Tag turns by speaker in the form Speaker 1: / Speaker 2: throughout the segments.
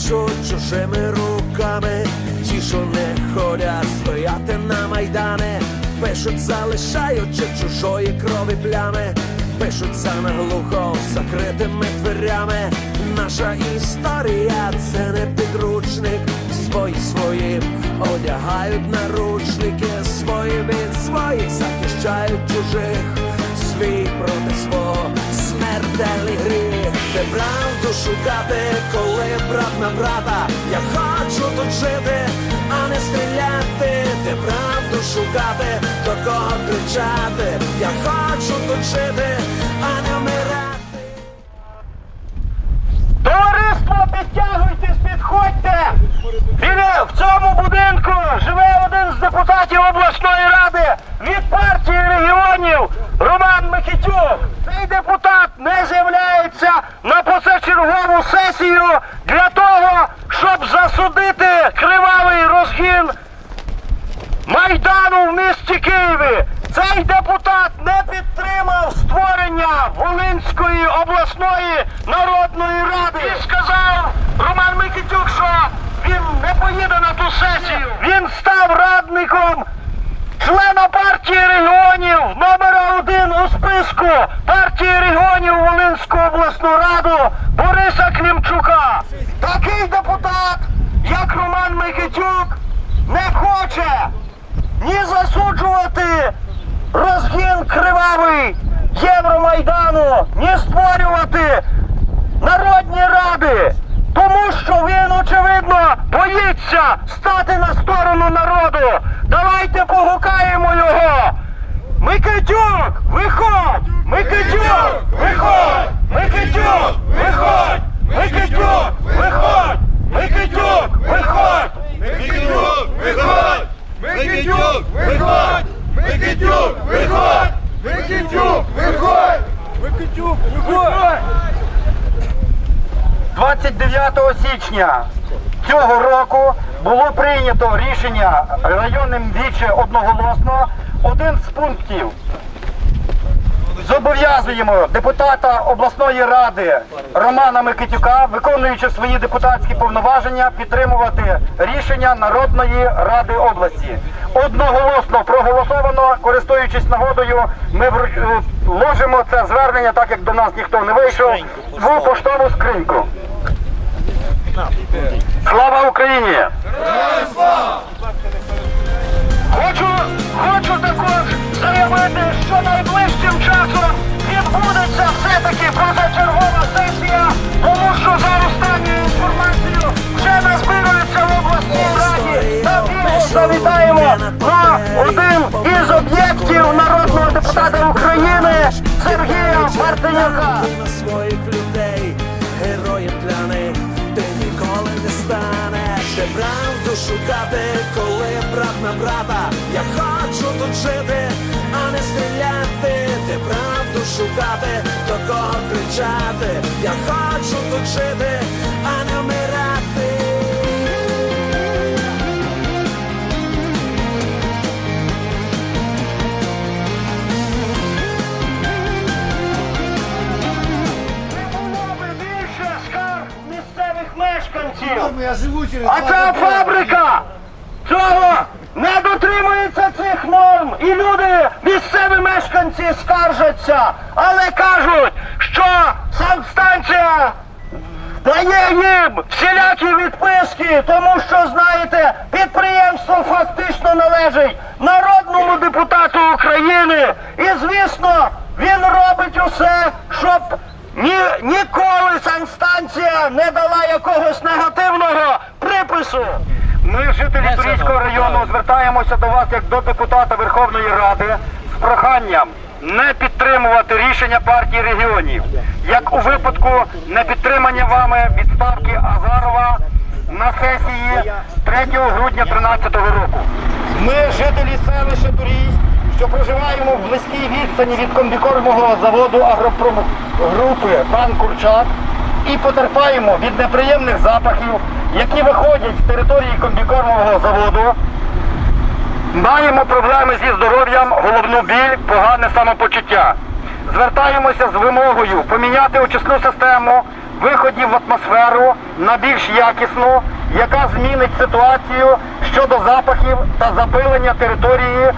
Speaker 1: пишуть чужими руками, ті, що не ходять стояти на майдани, пишуть, залишаючи чужої крові плями, пишуть за наглухо закритими дверями. Наша історія це не підручник, свої свої одягають наручники, свої від своїх захищають чужих, свій проти свого смертельний гріх, де правду шукати, коли брат на брата. Я хочу тут жити, а не стріляти, де правду шукати, до кого кричати. Я хочу тут жити, а не вмирати.
Speaker 2: Товариство, підтягуйтесь, підходьте! Біля в цьому будинку живе один з депутатів обласної ради від партії регіонів Роман Микитюк. Цей депутат не з'являється на позачергову сесію для того, щоб засудити кривавий розгін Майдану в місті Києві. Цей депутат не підтримав створення Волинської обласної народної ради. І сказав Роман Микитюк, що він не поїде на ту сесію. Він став радником члена партії регіонів номера один у списку партії регіонів Волинську обласну раду Бориса Клімчука. Такий депутат, як Роман Микитюк, не хоче ні засуджувати розгін кривавий Євромайдану, ні створювати народні ради, тому що він, очевидно, боїться стати на сторону народу. Давайте погукаємо його. Микитюк, 29 січня цього року було прийнято рішення районним віче одноголосно. Один з пунктів зобов'язуємо депутата обласної ради Романа Микитюка, виконуючи свої депутатські повноваження, підтримувати рішення Народної ради області. Одноголосно проголосовано, користуючись нагодою, ми е, вложимо це звернення, так як до нас ніхто не вийшов, в поштову скриньку. Слава Україні! Хочу, хочу також заявити, що найближчим часом на один із об'єктів народного депутата України Сергія Мартинюка.
Speaker 1: своїх людей, героєм для них ти ніколи не станеш. Де правду шукати, коли брат на брата. Я хочу тут жити, а не стріляти. Де правду шукати, до кого кричати. Я хочу тут жити,
Speaker 3: через
Speaker 2: А ця фабрика цього не дотримується цих норм. І люди, місцеві мешканці, скаржаться, але кажуть, що санстанція дає їм всілякі відписки, тому що, знаєте, підприємство фактично належить народному депутату України. І, звісно, він робить усе, щоб ні, ніколи санстанція не дала якогось негативного припису. Ми, жителі Турійського району, звертаємося до вас як до депутата Верховної Ради з проханням не підтримувати рішення партії регіонів, як у випадку непідтримання вами відставки Азарова на сесії 3 грудня 2013 року. Ми, жителі селища Турійськ, що проживаємо в близькій відстані від комбікормового заводу агропромгрупи пан Курчак і потерпаємо від неприємних запахів, які виходять з території комбікормового заводу. Маємо проблеми зі здоров'ям, головну біль, погане самопочуття. Звертаємося з вимогою поміняти очисну систему
Speaker 4: виходів в атмосферу на більш якісну, яка змінить ситуацію щодо запахів та запилення території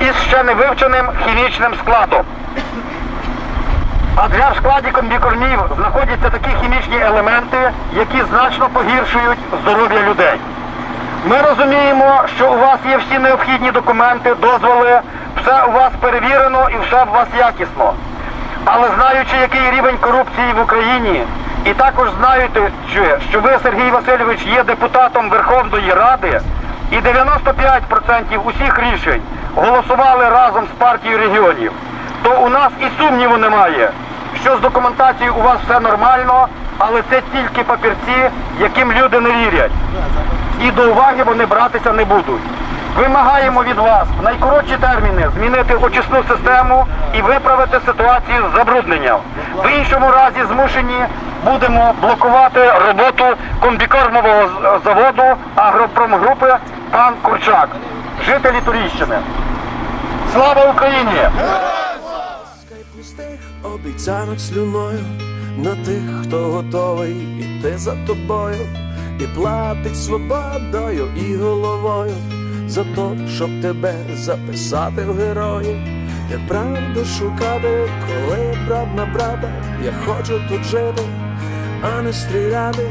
Speaker 4: із ще не вивченим хімічним складом. Адже в складі комбікормів знаходяться такі хімічні елементи, які значно погіршують здоров'я людей. Ми розуміємо, що у вас є всі необхідні документи, дозволи, все у вас перевірено і все у вас якісно. Але знаючи, який рівень корупції в Україні, і також знаючи, що ви, Сергій Васильович, є депутатом Верховної Ради, і 95% усіх рішень голосували разом з партією регіонів, то у нас і сумніву немає, що з документацією у вас все нормально, але це тільки папірці, яким люди не вірять і до уваги вони братися не будуть. Вимагаємо від вас в найкоротші терміни змінити очисну систему і виправити ситуацію з забрудненням. В іншому разі змушені будемо блокувати роботу комбікормового заводу агропромгрупи пан Курчак, жителі Туріщини. Слава Україні!
Speaker 1: Скай пустих обіцянок слюною на тих, хто готовий іти за тобою, і платить свободою і головою за то, щоб тебе записати в герої, де правду шукати, коли брат на брата, я хочу тут жити, а не стріляти,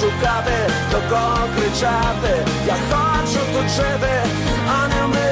Speaker 1: шукати, до кого кричати, я хочу тут жити, а не вмирати.